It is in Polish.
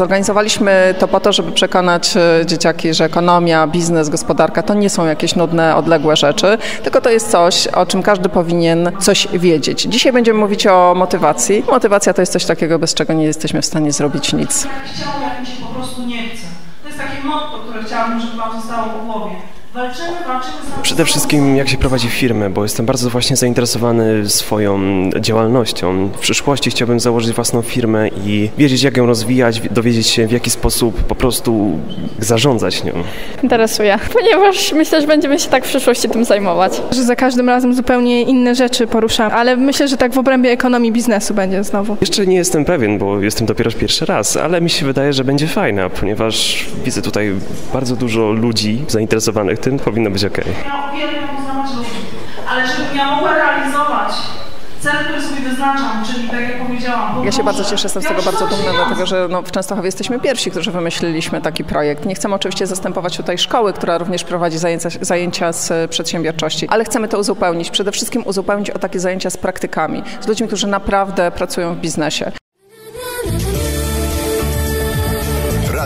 Zorganizowaliśmy to po to, żeby przekonać e, dzieciaki, że ekonomia, biznes, gospodarka to nie są jakieś nudne, odległe rzeczy, tylko to jest coś, o czym każdy powinien coś wiedzieć. Dzisiaj będziemy mówić o motywacji. Motywacja to jest coś takiego, bez czego nie jesteśmy w stanie zrobić nic. Jak chciał, jak mi się po prostu nie chce. To jest takie motto, które chciałabym, żeby Wam zostało po głowie. Walczymy, walczymy sami Przede wszystkim jak się prowadzi firmę, bo jestem bardzo właśnie zainteresowany swoją działalnością. W przyszłości chciałbym założyć własną firmę i wiedzieć jak ją rozwijać, dowiedzieć się w jaki sposób po prostu zarządzać nią. interesuje, ponieważ myślę, że będziemy się tak w przyszłości tym zajmować. że za każdym razem zupełnie inne rzeczy poruszam, ale myślę, że tak w obrębie ekonomii biznesu będzie znowu. Jeszcze nie jestem pewien, bo jestem dopiero pierwszy raz, ale mi się wydaje, że będzie fajna, ponieważ widzę tutaj bardzo dużo ludzi zainteresowanych tym, powinno być ok. Uwielbiam ludzi, ale żebym ja mogła realizować cel, który sobie wyznaczam, czyli tak jak powiedziałam... Ja się bardzo cieszę, jestem z tego bardzo dumna, dlatego że no, w Częstochowie jesteśmy pierwsi, którzy wymyśliliśmy taki projekt. Nie chcemy oczywiście zastępować tutaj szkoły, która również prowadzi zajęcia, zajęcia z e, przedsiębiorczości, ale chcemy to uzupełnić. Przede wszystkim uzupełnić o takie zajęcia z praktykami, z ludźmi, którzy naprawdę pracują w biznesie.